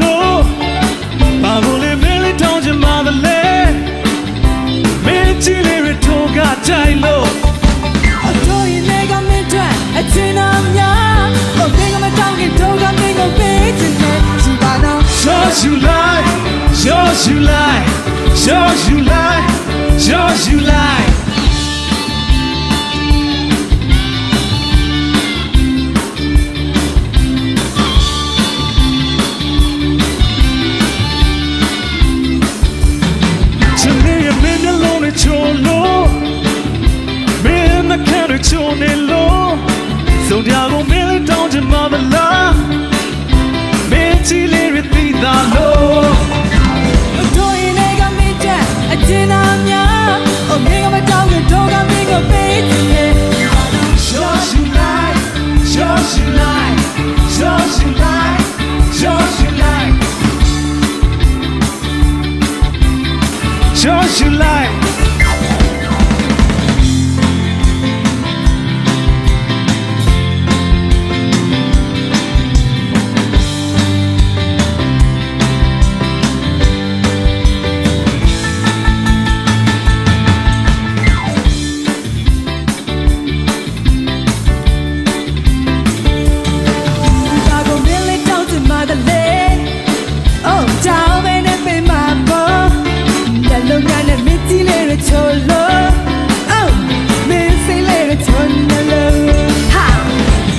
လို့ဘာလို့လဲမလေးတောင်းချင်ပါသလဲမင်းချီလေးရထိုးကကြိုက်လို့အတော်ရင်လည်းကမင်းအတွက်အချင်းတော်များဟိုဒီကမတောင်းခင်တော့ကမင်းကိုပေးချင်တယ်ရှိပါတော့ Yours you lie Yours you lie Yours you lie Yours you lie လို့ Been the kind of tune in low So diago me down to mama la Me chile retita lo Doy nega me ja a dinner mya Oh nega me down to doga me go baby just you like just you like just you like Dinero cholo Oh Me silero cholo Ha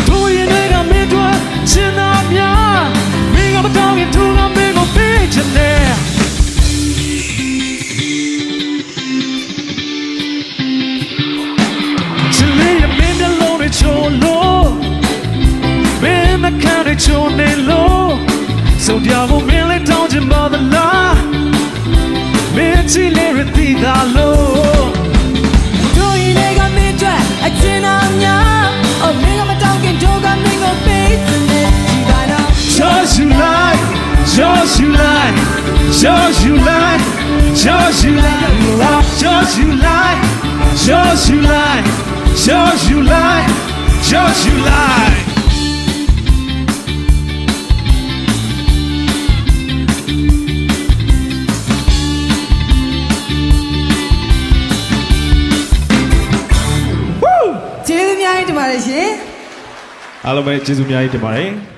Tu y no era me tu Chena mia Me ga batao y tu ga me go pe chete Chile me de lo de cholo Me na cara chone lo So diavo me le don't you bother ချစ်လေးရဲ့မင်းမျက်လုံးတွေချုံလို့မင်းမခံရချုံနေလို့စုံပြဖို့မင်းလေးတောင်းချင်ပါသလားမင်းချစ်လေးရသေးတာလို့ တို့ရင်လည်းကမင်းတို့အချင်းတော်များ Oh မင်းကမတောင်းခင်တို့ကမင်းကိုပေးချင်တယ်ဒီပါတော့ Yours you like Yours you like Yours you like Yours you like Yours you like Yours you like Yours you like Yours you like ကျေးဇူးများကြီးတင်ပါတယ်ရှင်အားလုံးပဲကျေးဇူးများကြီးတင်ပါတယ်